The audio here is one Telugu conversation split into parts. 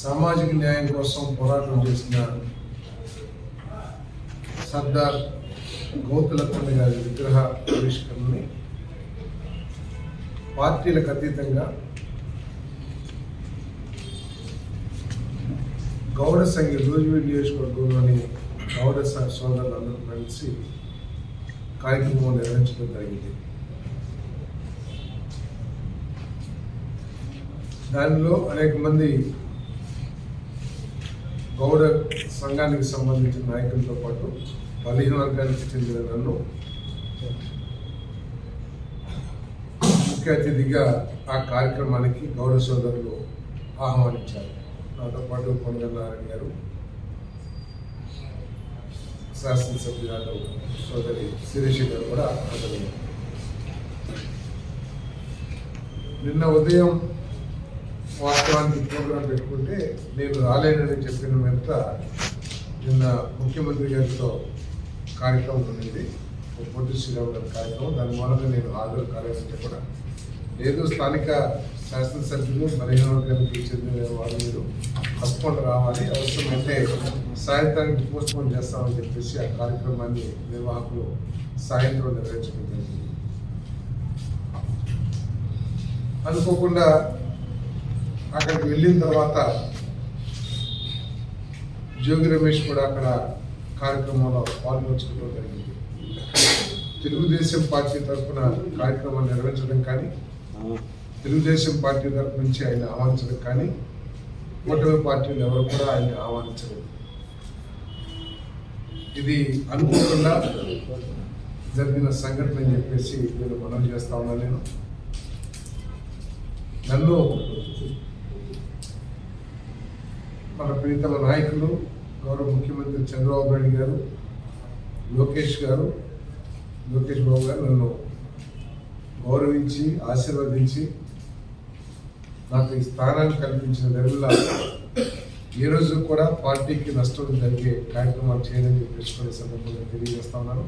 సామాజిక న్యాయం కోసం పోరాటం చేసిన సర్దార్ గోకులక్ష్మి గారి విగ్రహ ఆవిష్కరణని పార్టీలకు అతీతంగా గౌడ సంఘ రోజువీ నియోజకవర్గంలోని గౌడ స- సోదరులందరూ కలిసి కార్యక్రమం నిర్వహించడం జరిగింది. దానిలో అనేక మంది గౌడ సంఘానికి సంబంధించిన నాయకులతో పాటు బలహీన వర్గానికి చెందిన నన్ను ముఖ్య అతిథిగా ఆ కార్యక్రమానికి గౌడ సోదరులు ఆహ్వానించారు. నాతో పాటు కొండనారాయణ గారు శాసనసభ్యురాలు సోదరి శిరీష గారు కూడా హాజరయ్యారు. నిన్న ఉదయం వాస్తవానికి ప్రోగ్రాం పెట్టుకుంటే నేను రాలేనని చెప్పిన వెంట నిన్న ముఖ్యమంత్రి గారితో కార్యక్రమం ఉండింది ఒక పొట్టి శ్రీరామ్ గారి కార్యక్రమం. దాని మూలంగా నేను హాజరు కాలేదంటే కూడా లేదు స్థానిక శాసనసభ్యులు బలహీన వర్గానికి చెందిన వారు మీరు తప్పకుండా రావాలి అవసరమైతే సాయంత్రానికి పోస్ట్ పోన్ చేస్తామని చెప్పేసి ఆ కార్యక్రమాన్ని నిర్వాహకులు సాయంత్రం నిర్వహించడం జరిగింది. అనుకోకుండా అక్కడికి వెళ్ళిన తర్వాత జోగి రమేష్ కూడా అక్కడ కార్యక్రమంలో పాల్గొంచుకోవడం జరిగింది. తెలుగుదేశం పార్టీ తరఫున కార్యక్రమాలు నిర్వహించడం కానీ తెలుగుదేశం పార్టీ తరఫు నుంచి ఆయన ఆహ్వానించడం కానీ కూటమి పార్టీలు ఎవరు కూడా ఆయన ఆహ్వానించలేదు. ఇది అనుకోకుండా జరిగిన సంఘటన అని చెప్పేసి నేను మనం చేస్తా ఉన్నా నేను. నన్ను మన ప్రీతమ నాయకులు గౌరవ ముఖ్యమంత్రి చంద్రబాబు నాయుడు గారు లోకేష్ గారు లోకేష్ బాబు గారు నన్ను గౌరవించి ఆశీర్వదించి నాకు ఈ స్థానాన్ని కల్పించిన వెలుగుల ఈరోజు రోజు కూడా పార్టీకి నష్టం జరిగే కార్యక్రమాలు చేయాలని చెప్పేసి సందర్భంగా తెలియజేస్తా ఉన్నాను.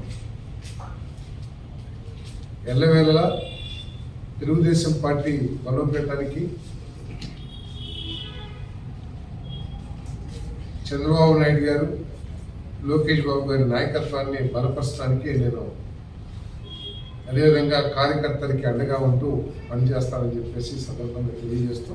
ఎల్లవేళలా తెలుగుదేశం పార్టీ బలోపేతానికి చంద్రబాబు నాయుడు గారు లోకేష్ బాబు గారి నాయకత్వాన్ని బలపరచడానికి నేను అదేవిధంగా కార్యకర్తలకి అండగా ఉంటూ పనిచేస్తానని చెప్పేసి సందర్భంగా తెలియజేస్తూ